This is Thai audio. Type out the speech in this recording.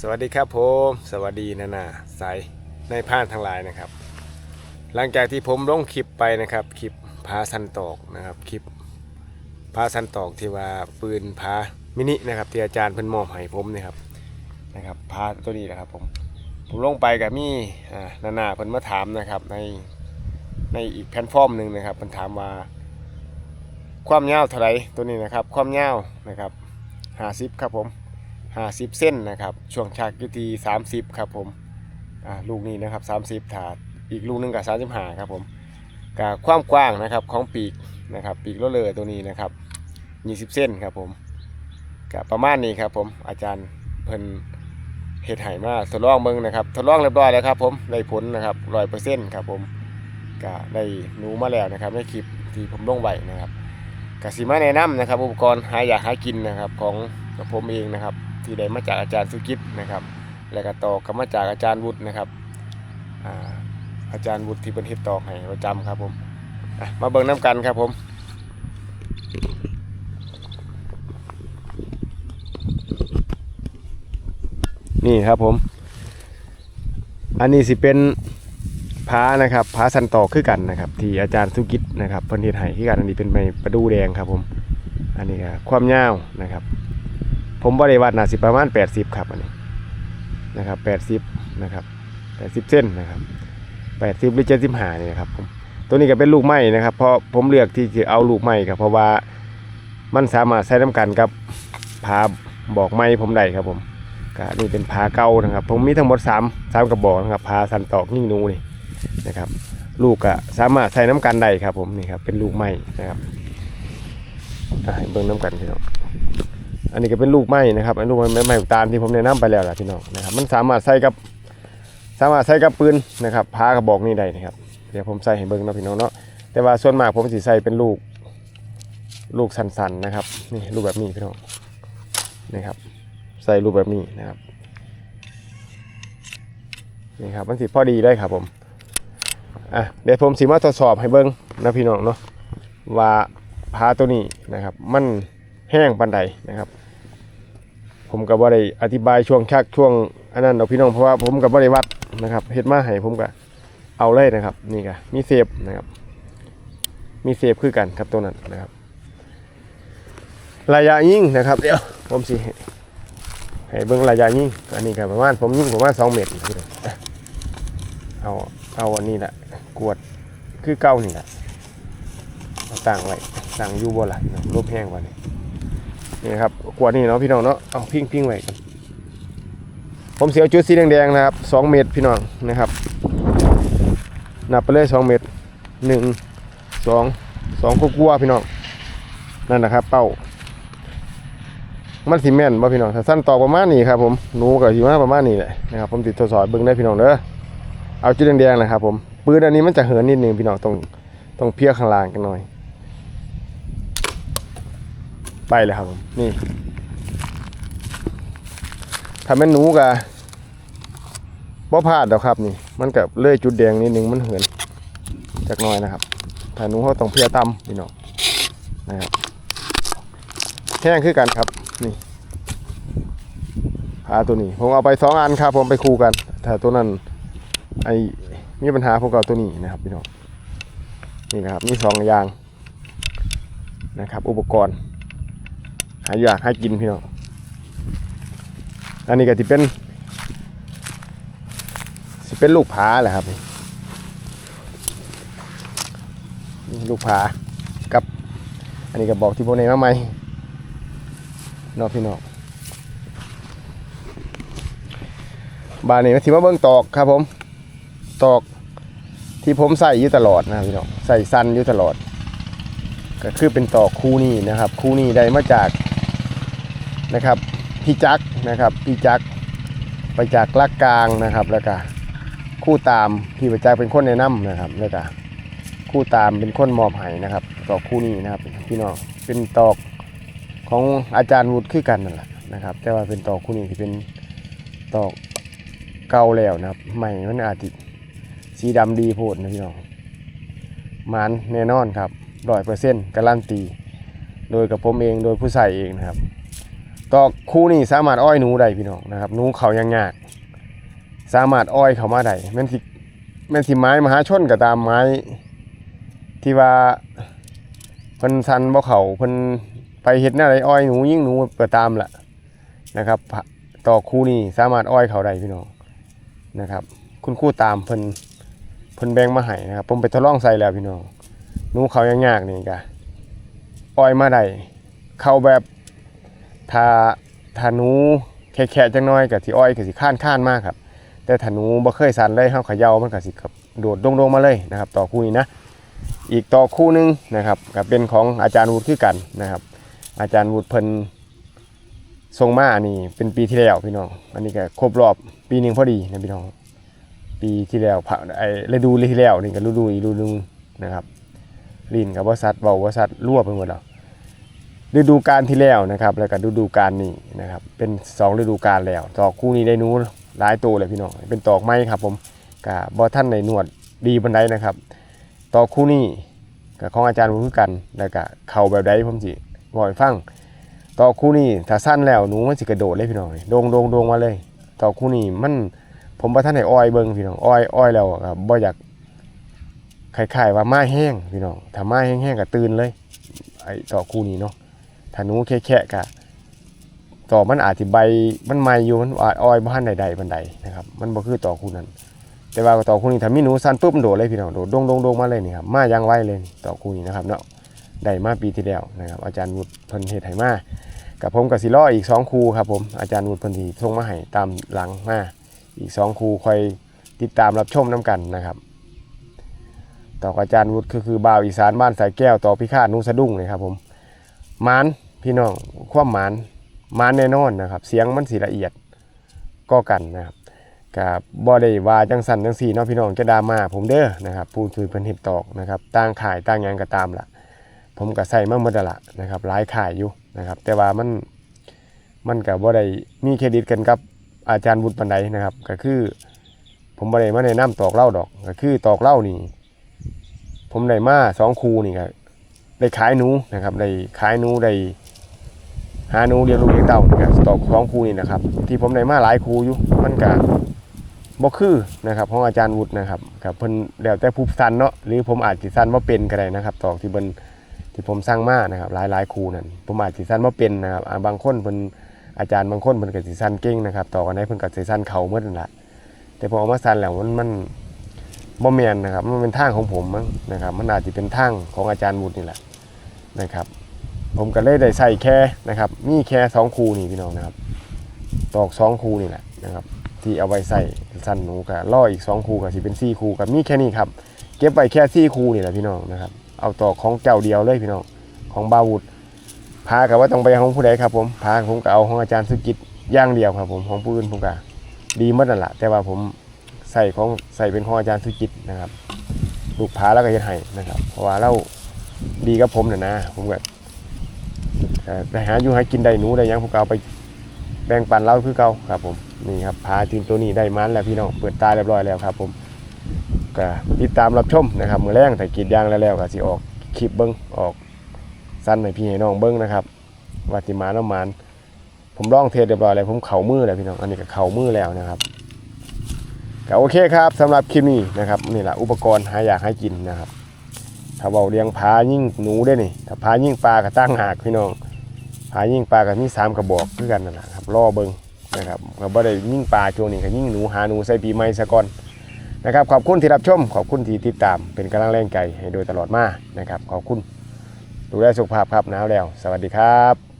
สวัสดีครับผม สวัสดีนานาสายในพานทั้งหลายนะครับ หลังจากที่ผมลงคลิปไปนะครับคลิปพาสันตอกนะครับคลิปพาสันตอกที่ว่าปืนพามินินะครับที่อาจารย์เพิ่นมอบให้ผมนะครับนะครับพาตัวนี้นะครับผมผมลงไปกับมี่นานาเพิ่นมาถามนะครับในในอีกแพลตฟอร์มหนึ่งนะครับเพิ่นถามว่า ความยาวเท่าไรตัวนี้นะครับ ความยาวนะครับ50ครับผม 50 เส้นนะครับ ช่วงฉากอยู่ที่30 ครับผมลูกนี้นะครับ 30 ถาด อีกลูกหนึงกับ35 ครับผมกับความกว้างนะครับของปีกนะครับปีกโรลเลอร์ตัวนี้นะครับ 20 เส้นครับผมกับประมาณนี้ครับผมอาจารย์เพิ่นเฮ็ดให้มาทดลองเบิ่งนะครับทดลองเรียบร้อยแล้วครับผมได้ผลนะครับ100%ครับผมก็ได้หนูมาแล้วนะครับในคลิปที่ผมลงไว้นะครับกสิมาแนะนำนะครับ อุปกรณ์หาอยากหากินนะครับของผมเองนะครับ ที่ได้มาจากอาจารย์สุกิตนะครับ แล้วก็ต่อกับมาจากอาจารย์วุฒินะครับอาอาจารย์วุฒิที่เป็นเฮ็ดตอกให้ประจำครับผมมาเบิ่งน้ำกันครับผมนี่ครับผม อันนี้สิเป็นผานะครับผาสันตอกคือกันนะครับ ที่อาจารย์สุกิตนะครับเพิ่นเฮ็ดให้คือกันอันนี้เป็นไม้ประดูแดงครับผม อันนี้ก็ความยาวนะครับ ผมบริวัดนาสิประมาณ 80 ครับอันนี้นะครับ 80 นะครับ 80 เส้นนะครับ 80หรือ75นี่นะครับผมตัวนี้ก็เป็นลูกไม้นะครับเพราะผมเลือกที่จะเอาลูกไม้ครับเพราะว่ามันสามารถใช้น้ำกันกับผาบอกไม้ผมได้ครับผมก็นี่เป็นผาเก่านะครับ ผมมีทั้งหมด3 3กระบอกนะครับผาสันตอกยิ่งนูนี่นะครับ ลูกก็สามารถใช้น้ำกันได้ครับผมนี่ครับเป็นลูกไม้นะครับอะให้เบิ่งน้ำกันพี่น้อง อันนี้ก็เป็นลูกไม้นะครับอันลูกไม้ไม้ตาลที่ผมแนะนำไปแล้วล่ะพี่น้องนะครับ มันสามารถใส่กับ สามารถใส่กับปืนนะครับพากระบอกนี่ได้นะครับ เดี๋ยวผมใส่ให้เบิ่งเนาะพี่น้องเนาะแต่ว่าส่วนมากผมสิใส่เป็นลูกลูกสันๆนะครับนี่ลูกแบบนี้พี่น้องนะครับ ใส่ลูกแบบนี้นะครับนี่ครับมันสิพอดีได้ครับผมอะเดี๋ยวผมสิมาทดสอบให้เบิ่งนะพี่น้องเนาะว่าพาตัวนี้นะครับ มันแห้งปันใดนะครับ ผมก็บ่ได้อธิบายช่วงชักช่วงอันนั้นดอกพี่น้องเพราะว่าผมก็บ่ได้วัดนะครับเฮ็ดมาให้ผมก็เอาเลยนะครับนี่ก็มีเซฟนะครับ มีเซฟคือกันครับตัวนั้นนะครับ ระยะยิงนะครับเดี๋ยวผมสิให้ให้เบิ่งระยะยิงอันนี้ก็ประมาณผมยิงประมาณ2เมตรพี่น้องอะเอาเอาอันนี้แหละกวดคือเก้านี่แหละเอาตั้งไว้ตั้งอยู่บ่ล่ะพี่น้องลบแห้งกว่านี้ นี่ครับขวดนี่เนาะพี่น้องเนาะเอาพิงพิงไว้กันผมเสียวจุดสีแดงๆนะครับสองเมตรพี่น้องนะครับนับไปเลยสองเมตรหนึ่งสองสองกลัวาๆพี่น้องนั่นนะครับ เป้ามันสีแม่นบ่พี่น้องถ้าสั้นต่อประมาณนี้ครับผมหนูกับอยู่มาประมาณนี้แหละนะครับผมติดทดสอบเบิ่งได้พี่น้องเด้อเอาจุดแดงๆนะครับผมปืนอันนี้มันจะเหินนิดนึงพี่น้องตรงตรงเพียข้างล่างกันหน่อย ไปเลยครับผม นี่ถ้าแม่นหนูกะบ่พลาดดอกครับนี่ มันกับเลื่อยจุดแดงนิดนึงมันเหินจากน้อยนะครับ ถ้าหนูเขาต้องเพียต่ำพี่น้องนะครับแห้งคือกันครับ นี่พาตัวนี้ ผมเอาไปสองอันครับ ผมไปคู่กัน ถ้าตัวนั้น ไอมีปัญหาผมก็เอาตัวนี้นะครับพี่น้องนี่นะครับมีสองอย่างนะครับ อุปกรณ์ หาอยากให้กินพี่น้องอันนี้ก็ที่เป็นสิเป็นลูกผาแหละครับลูกผากับ อันนี้ก็บอกที่โบเนมาใหมนอกพี่น้องบานนี้มาที่มาเบิ้งตอกครับผมตอกที่ผมใส่อยู่ตลอดนะพี่น้องใส่สั้นอยู่ตลอด ก็คือเป็นตอกคู่นี้นะครับ คู่นี้ได้มาจาก นะครับพี่จักนะครับพี่จักไปจากลักกลางนะครับแล้วก็คู่ตามพี่ประจักรเป็นคนแนะนำนะครับแล้วก็คู่ตามเป็นคนมอบให้นะครับต่อคู่นี้นะครับพี่น้องเป็นตอกของอาจารย์วุฒิคือกันนั่นแหละนะครับ แต่ว่าเป็นตอกคู่นี้ที่เป็นตอกเก่าแล้วนะครับ ใหม่มันอาจจะสีดำดีโพดนะพี่น้องมันแน่นอนครับร้อยเปอร์เซ็นต์การันตี โดยกับผมเองโดยผู้ใส่เองนะครับ ตอกคู่นี่สามารถอ้อยหนูได้พี่น้องนะครับหนูเขายังยากสามารถอ้อยเขามาได้แม่นสิแม่นสิไม้มหาชนก็ตามไม้ที่ว่าเพิ่นสันบ่เขาเพิ่นไปเฮ็ดแนวใดอ้อยหนูยิ่งหนูเปิดตามละนะครับตอกคู่นี่สามารถอ้อยเขาได้พี่น้องนะครับ คุณครู่ตามเพิ่นเพิ่นแบงมาให้นะครับผมไปทดลองใส่แล้วพี่น้องหนูเขายังยากนี่กะอ้อยมาได้เขาแบบ ถ้าถ้าหนูแค่ๆจังน้อยก็สิอ้อยก็สิข้านข้านมากครับ แต่ถ้าหนูบ่เคยสั่นเลยเฮาเขย่ามันก็สิครับโดดดงๆมาเลยนะครับ ต่อคู่นี้นะ อีกต่อคู่หนึงนะครับก็เป็นของอาจารย์วุฒิคือกันนะครับ อาจารย์วุฒิเพิ่นทรงมาอันนี้เป็นปีที่แล้วพี่น้อง อันนี้ก็ครบรอบปีหนึงพอดีนะพี่น้อง ปีที่แล้วผ่าไอ้ฤดูที่แล้วนี่ก็ฤดูอีฤดูนึงนะครับลินกับว่าสัตว์เบาว่าสัตว์รั่วไปหมดแล้ว ฤดูกาลที่แล้วนะครับ แล้วก็ฤดูกาลนี้นะครับ เป็นสองฤดูกาลแล้ว ตอกคู่นี้ได้นู้หลายตัวเลยพี่น้อง เป็นตอกไม้ครับผมกับบอท่านในหนวดดีบันไดนะครับ ตอกคู่นี้กับของอาจารย์วุฒิกัน แล้วก็เข่าแบบใดผมสิบอกให้ฟัง ตอกคู่นี้ถ้าสั้นแล้วหนูมันสิกระโดดเลยพี่น้องโดงโดงโดงมาเลย ตอกคู่นี้มันผมว่าท่านให้อ้อยเบิ่งพี่น้อง อ้อยอ้อยแล้วครับบ่อยากคล้ายๆว่าไม้แห้งพี่น้อง ถ้าไม้แห้งๆก็ตื่นเลย ไอ้ต่อคู่นี้เนาะ ถ้าหนูแค่ๆก็ต่อมันอาจสิใบมันใหม่อยู่มันอาจอ้อยบ่ทันใดๆบันไดนะครับมันบ่คือต่อคู่นั้น แต่ว่าต่อคู่นี้ถ้ามีหนูสั้นปุ๊บมันโดดเลยพี่น้องโดดดงๆๆมาเลยนี่ครับมาอย่างไวเลยต่อคู่นี้นะครับเนาะได้มาปีที่แล้วนะครับ อาจารย์วุฒิพิ่นเฮ็ดให้มากับผมกับสิรออีกสองคู่ครับผมอาจารย์วุฒิพิ่นสิส่งมาให้ตามหลังมาอีกสองครูคอยติดตามรับชมน้ำกันนะครับต่ออาจารย์วุฒิก็คือบ่าวอีสานบ้านสายแก้วต่อพิฆาตนุสะดุ้งเลยครับผมมาน พี่น้องความหมานหมานแน่นอนนะครับ เสียงมันสีละเอียดก็กันนะครับกับบ่ได้ว่าจังสันจังสีเนาะพี่น้องจะดราม่าผมเด้อนะครับผู้ถือเพิ่นเห็ดตอกนะครับต่างขายต่างยังก็ตามละผมก็ใส่มาหมดแล้วละนะครับหลายขายอยู่นะครับ แต่ว่ามันมันก็บ่ได้มีเครดิตกันกับอาจารย์วุฒิปันไดนะครับ ก็คือ ผมบ่ได้มาแนะนำตอกเหล่าดอก ก็คือตอกเหล่านี่ ผมได้มาสองคูนี่ก็ได้ขายหนูนะครับได้ขายหนูได้ หาหนูเลี้ยงลูกเลี้ยงเต้านี่ก็ตอกสองครูนี่นะครับ ที่ผมได้มาหลายครูอยู่มันก็บ่คือนะครับของอาจารย์วุฒินะครับกับเพิ่นแล้วแต่ผู้สั้นเนาะหรือผมอาจสิสั้นว่าเป็นก็ได้นะครับตอกที่เพิ่นที่ผมสร้างมานะครับ หลายหลายคูนั่นผมอาจสิสั้นว่าเป็นนะครับบางคนเพิ่นอาจารย์บางคนเพิ่นก็สิสั้นเก่งนะครับต่อกันได้เพิ่นก็สิสั้นเขาเมื่อนั่นแหละแต่พอเอามาสั้นแล้วมันมันบ่แม่นนะครับมันเป็นทางของผมมั้งนะครับ มันอาจจะเป็นทางของอาจารย์วุฒินี่แหละนะครับ ผมก็เลยได้ใส่แค่นะครับ มีแค่สองคูนี่พี่น้องนะครับ ตอกสองคูนี่แหละนะครับ ที่เอาไว้ใส่สั้นหนูกับล่ออีกสองคูกับสิเป็นสี่คูกับมีแค่นี้ครับ เก็บไว้แค่สี่คูนี่แหละพี่น้องนะครับ เอาตอกของเจ้าเดียวเลยพี่น้องของบาวุธพากับว่าต้องไปของผู้ใดครับผมพาผมก็เอาของอาจารย์สุกิจย่างเดียวครับผมของผู้อื่นผมก็ดีมดนั่นแหละแต่ว่าผมใส่ของใส่เป็นของอาจารย์สุกิจนะครับลูกพาแล้วก็เฮ็ดให้นะครับ เพราะว่าเราดีกับผมน่ะนะผมก็ ได้หาอยู่ให้กินได้หนูได้ยังผมก็เอาไปแบ่งปันเราคือเก่าครับผมนี่ครับพาทีมตัวนี้ได้มันแล้วพี่น้องเปิดตาเรียบร้อยแล้วครับ ผมก็ติดตามรับชมนะครับมือแรงแต่กีดยางแล้วแล้วก็สิออกคลิปเบิ้งออกสั้นให้พี่ให้น้องเบิ้งนะครับว่าติมาน้ำมันผมลองเทสเรียบร้อยแล้วผมเข่ามือแล้วพี่น้องอันนี้ก็เข่ามือแล้วนะครับก็โอเคครับสำหรับคลิปนี้นะครับนี่แหละอุปกรณ์หาอยากให้กินนะครับ ถ้าเบาเลี้ยงผายิ่งหนูได้นี่ถ้าผายิ่งปลากระตั้งหากพี่น้องผายิ่งปลากับมีสามกระบอกคือกันนั่นแหละครับล่อเบิงนะครับก็บ่ได้ยิ่งปลาช่วงนี้ก็ยิ่งหนูหาหนูใส่ปีใหม่ซะก่อนนะครับขอบคุณที่รับชม ขอบคุณที่ติดตามเป็นกำลังแรงใจให้โดยตลอดมานะครับขอบคุณดูแลสุขภาพครับหนาวแล้ว สวัสดีครับ